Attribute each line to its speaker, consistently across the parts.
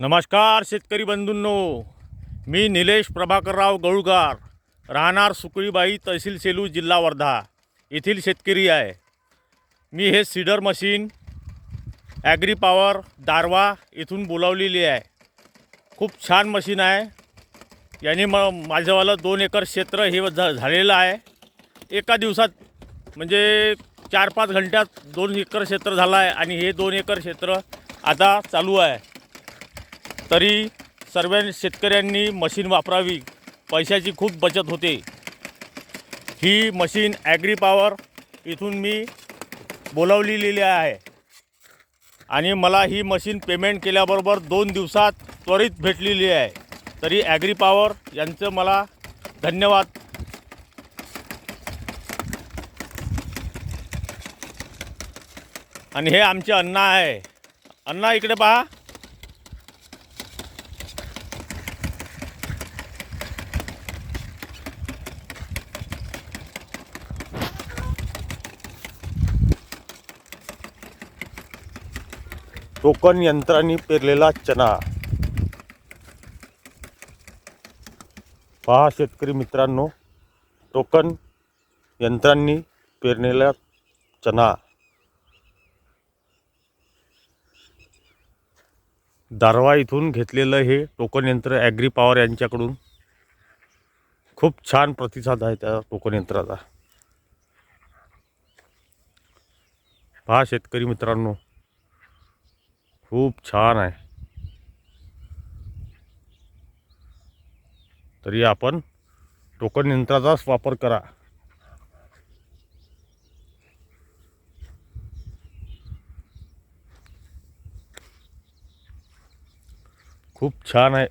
Speaker 1: नमस्कार शेतकरी बंधूंनो. मी निलेश प्रभाकरराव गळुगार. राहणार सुकळीबाई तहसील सेलू जिल्हा वर्धा. येथील शेतकरी आहे. मी हे seeder machine agri power Darwha इथून बोलावलेली आहे. खूप छान मशीन आहे. याने म माझंवालं दोन एकर क्षेत्र हे झालेलं आहे. एका दिवसात म्हणजे चार पाच घंट्यात दोन एकर क्षेत्र झालं आहे आणि हे दोन एकर क्षेत्र आता चालू आहे. तरी सर्व शेतकऱ्यांनी मशीन वापरावी. पैशाची खूप बचत होते. ही मशीन ॲग्री पॉवर इथून मी बोलावलेली आहे. आणि मला ही मशीन पेमेंट केल्याबरोबर दोन दिवसात त्वरित भेटलेली आहे. तरी ॲग्री पॉवर यांचं मला धन्यवाद. आणि हे आमचे अण्णा आहे. अण्णा इकडे पहा. टोकन यंत्रांनी पेरलेला चना पहा शेतकरी मित्रांनो टोकन यंत्रांनी पेरलेला चना दारवा इथून घेतलेलं हे टोकन यंत्र ॲग्री पॉवर यांच्याकडून खूप छान प्रतिसाद आहे त्या टोकन यंत्राचा. पहा शेतकरी मित्रांनो खूप छान आहे. तरी आपण टोकन यंत्राचाच वापर करा. खूप छान आहे.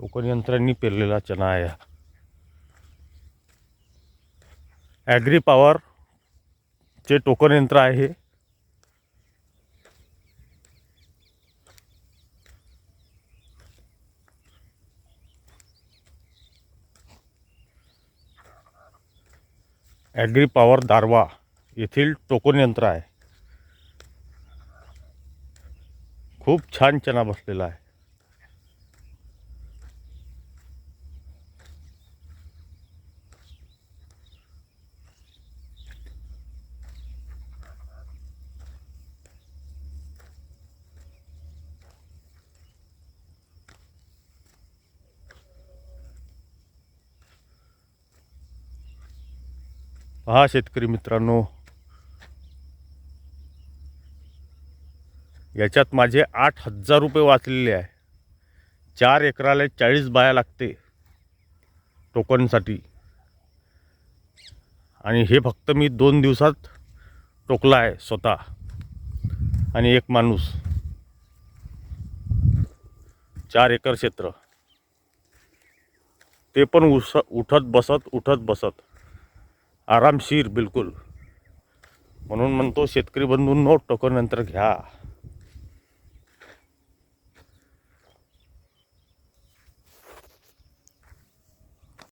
Speaker 1: टोकन यंत्रांनी पेरलेला चना आहे ॲग्री पॉवर चे टोकन यंत्र आहे. ॲग्री पॉवर दारवा येथील टोकन यंत्र आहे. खूप छान चना बसलेला आहे. पहा शेतकरी मित्रांनो याच्यात माझे आठ हजार रुपये वाचलेले आहे. चार एकराला चाळीस बाया लागते टोकनसाठी. आणि हे फक्त मी दोन दिवसात टोकला आहे स्वतः. आणि एक माणूस. चार एकर क्षेत्र. ते पण उस उठत बसत उठत बसत. आरामशीर बिलकुल. म्हणून म्हणतो शेतकरी बंधूंनो टोकन नंतर घ्या.